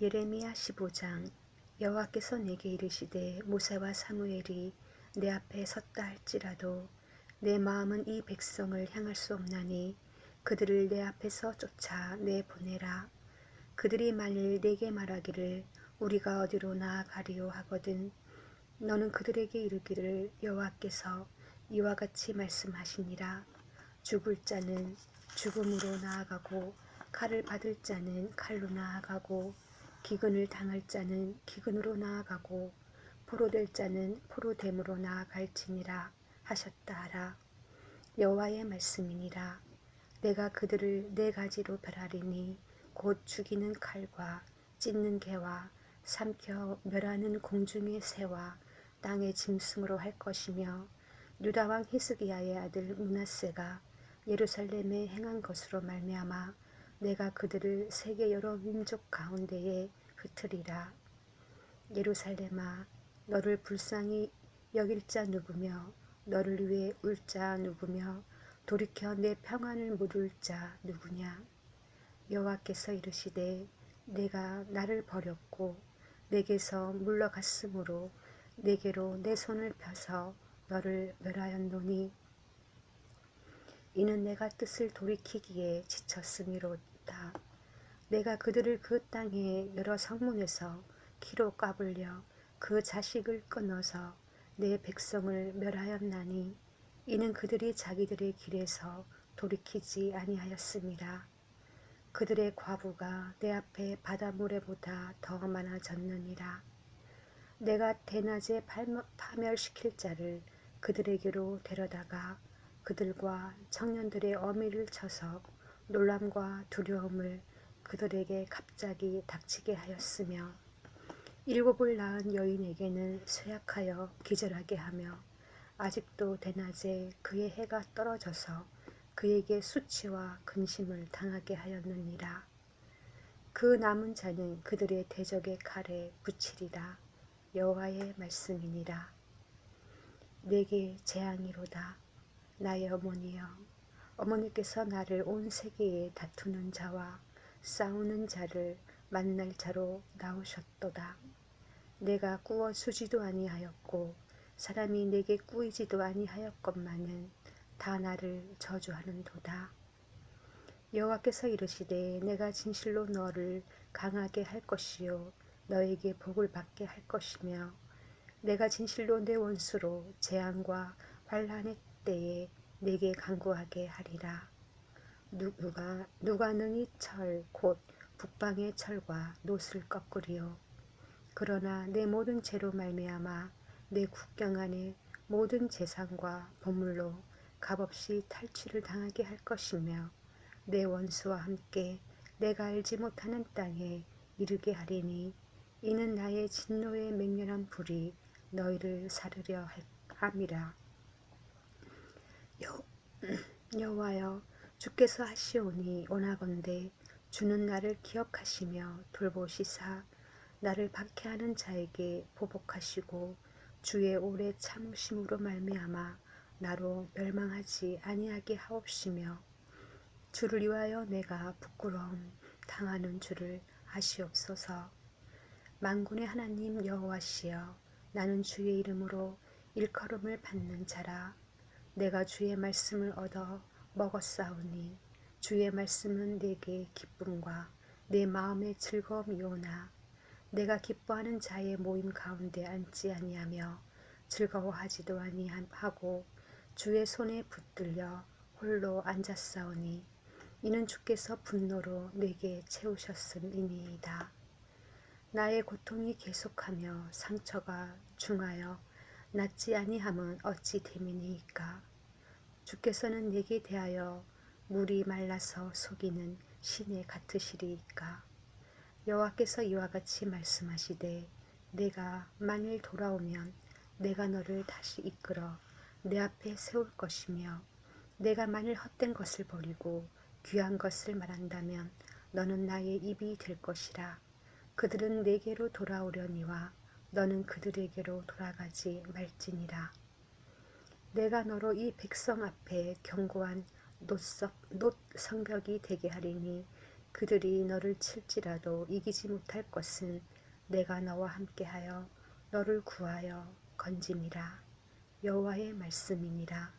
예레미야 15장 여호와께서 내게 이르시되 모세와 사무엘이 내 앞에 섰다 할지라도 내 마음은 이 백성을 향할 수 없나니 그들을 내 앞에서 쫓아 내 보내라. 그들이 만일 내게 말하기를 우리가 어디로 나아가리요 하거든 너는 그들에게 이르기를 여호와께서 이와 같이 말씀하시니라 죽을 자는 죽음으로 나아가고 칼을 받을 자는 칼로 나아가고 기근을 당할 자는 기근으로 나아가고 포로될 자는 포로됨으로 나아갈지니라 하셨다 하라. 여호와의 말씀이니라. 내가 그들을 네 가지로 멸하리니 곧 죽이는 칼과 찢는 개와 삼켜 멸하는 공중의 새와 땅의 짐승으로 할 것이며 유다 왕 히스기야의 아들 문하세가 예루살렘에 행한 것으로 말미암아 내가 그들을 세계 여러 민족 가운데에 흩으리라. 예루살렘아 너를 불쌍히 여길 자 누구며 너를 위해 울 자 누구며 돌이켜 내 평안을 물을 자 누구냐 여호와께서 이르시되 내가 나를 버렸고 내게서 물러갔으므로 내게로 내 손을 펴서 너를 멸하였노니 이는 내가 뜻을 돌이키기에 지쳤음이로다. 내가 그들을 그 땅의 여러 성문에서 키로 까불려 그 자식을 끊어서 내 백성을 멸하였나니 이는 그들이 자기들의 길에서 돌이키지 아니하였습니다. 그들의 과부가 내 앞에 바닷모래보다 더 많아졌느니라. 내가 대낮에 파멸시킬 자를 그들에게로 데려다가 그들과 청년들의 어미를 쳐서 놀람과 두려움을 그들에게 갑자기 닥치게 하였으며 일곱을 낳은 여인에게는 쇠약하여 기절하게 하며 아직도 대낮에 그의 해가 떨어져서 그에게 수치와 근심을 당하게 하였느니라. 그 남은 자는 그들의 대적의 칼에 붙이리라. 여호와의 말씀이니라. 내게 재앙이로다. 나의 어머니여. 어머니께서 나를 온 세계에 다투는 자와 싸우는 자를 만날 자로 나오셨도다. 내가 꾸어 수지도 아니하였고 사람이 내게 꾸이지도 아니하였건만은 다 나를 저주하는도다. 여호와께서 이르시되 내가 진실로 너를 강하게 할 것이요 너에게 복을 받게 할 것이며 내가 진실로 내 원수로 재앙과 환란의 때에 내게 강구하게 하리라. 누가 누가 능히 철 곧 북방의 철과 노을 꺾으리요 그러나 내 모든 죄로 말미암아 내 국경 안에 모든 재산과 보물로 값없이 탈취를 당하게 할 것이며 내 원수와 함께 내가 알지 못하는 땅에 이르게 하리니 이는 나의 진노의 맹렬한 불이 너희를 사르려 함이라. 여, 여호와여 주께서 하시오니 원하건대 주는 나를 기억하시며 돌보시사 나를 박해하는 자에게 보복하시고 주의 오래 참으심으로 말미암아 나로 멸망하지 아니하게 하옵시며 주를 위하여 내가 부끄러움 당하는 줄을 아시옵소서. 만군의 하나님 여호와시여 나는 주의 이름으로 일컬음을 받는 자라. 내가 주의 말씀을 얻어 먹었사오니 주의 말씀은 내게 기쁨과 내 마음의 즐거움이오나 내가 기뻐하는 자의 모임 가운데 앉지 아니하며 즐거워하지도 아니하고 주의 손에 붙들려 홀로 앉았사오니 이는 주께서 분노로 내게 채우셨음이니이다. 나의 고통이 계속하며 상처가 중하여 낫지 아니함은 어찌 됨이니이까. 주께서는 내게 대하여 물이 말라서 속이는 신에 같으시리이까. 여호와께서 이와 같이 말씀하시되 내가 만일 돌아오면 내가 너를 다시 이끌어 내 앞에 세울 것이며 내가 만일 헛된 것을 버리고 귀한 것을 말한다면 너는 나의 입이 될 것이라. 그들은 내게로 돌아오려니와 너는 그들에게로 돌아가지 말지니라. 내가 너로 이 백성 앞에 견고한 노석, 노 성벽이 되게 하리니 그들이 너를 칠지라도 이기지 못할 것은 내가 너와 함께하여 너를 구하여 건짐이라. 여호와의 말씀이니라